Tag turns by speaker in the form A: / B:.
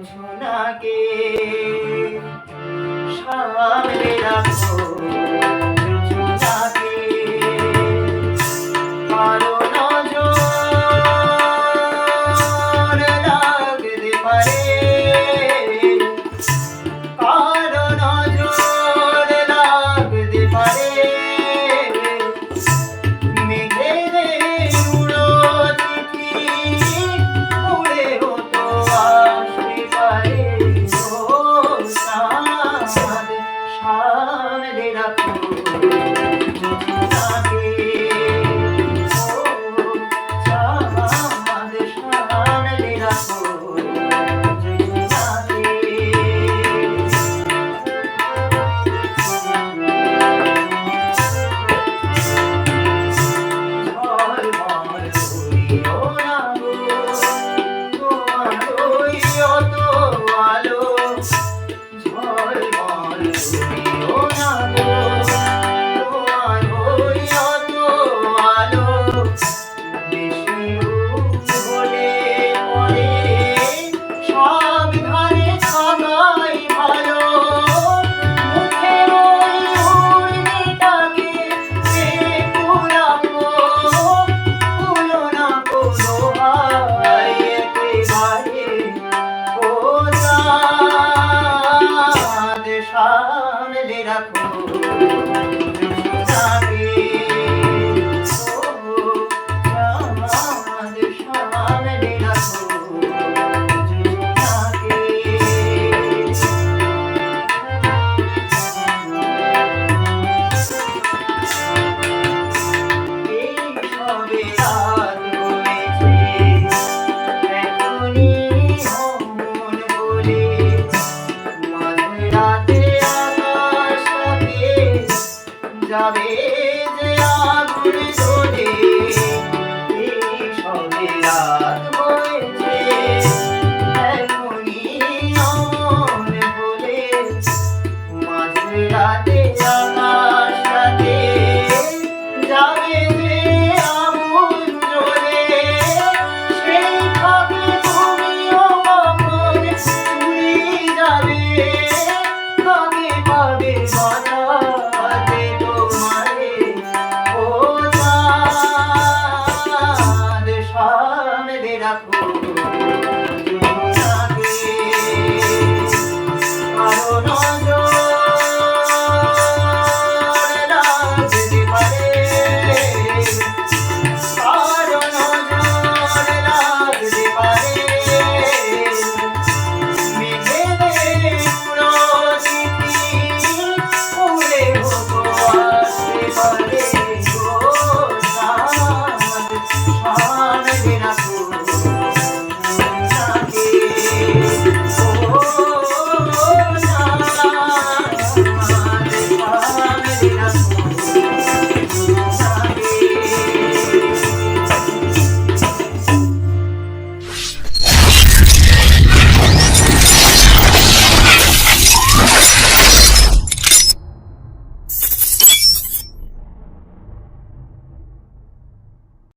A: জোছনাকে সামনে রাখো। Yes. রাখো। রাখো જાવે જયા ગુણ સોને